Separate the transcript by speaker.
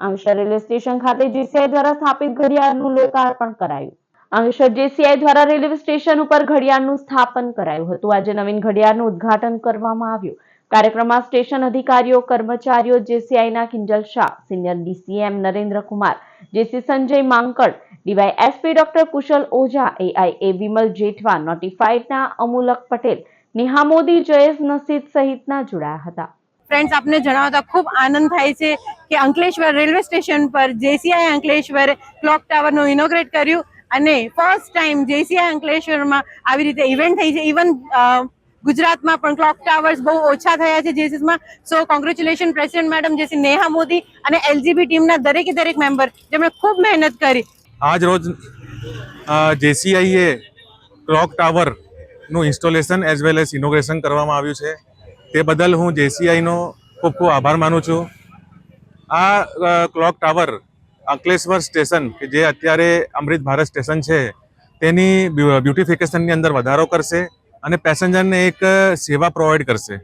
Speaker 1: Ankleshwar railway station ખાતે JCI દ્વારા સ્થાપિત ઘડિયાળનું લોકાર્પણ કરાયું. અંકલેશ્વર જેસીઆઈ દ્વારા રેલવે સ્ટેશન ઉપર ઘડિયાળનું સ્થાપન કરાયું હતું. આજે નવીન ઘડિયાળનું ઉદ્ઘાટન કરવામાં આવ્યું. કાર્યક્રમમાં સ્ટેશન અધિકારીઓ, કર્મચારીઓ જેસીઆઈના Kinjal Shah, senior DCM Narendra Kumar JC Sanjay Mankad DY SP doctor Kushal Oza AIA Vimal Jethwa નોટિફાઈડના Amulak Patel, Neha Modi, Jayesh Nasid સહિતના જોડાયા હતા.
Speaker 2: ફ્રેન્ડ્સ આપને જણાવતા ખૂબ આનંદ થાય છે. કે અંકલેશ્વર રેલવે સ્ટેશન પર જેસીઆઈ અંકલેશ્વર ક્લોક ટાવરનું ઇનોગ્રેટ કર્યું અને ફર્સ્ટ ટાઈમ જેસીઆઈ અંકલેશ્વરમાં આવી રીતે ઇવેન્ટ થઈ છે. ઇવન ગુજરાતમાં પણ ક્લોક ટાવર્સ બહુ ઓછા થયા છે જેસીસમાં. So congratulation president madam JC Neha Modi અને એલજીબી ટીમના દરેકે દરેક મેમ્બર જેમણે ખૂબ મહેનત કરી.
Speaker 3: આજ રોજ જેસીઆઈએ clock ટાવરનું installation as well as inauguration કરવામાં આવ્યું છે. તે બદલ હું જેસીઆઈનો ખૂબ ખૂબ આભાર માનું છું. આ ક્લોક ટાવર અંકલેશ્વર સ્ટેશન કે જે અત્યારે અમૃત ભારત સ્ટેશન છે, તેની બ્યુટિફિકેશનની અંદર વધારો કરશે અને પેસેન્જરને એક સેવા પ્રોવાઈડ કરશે.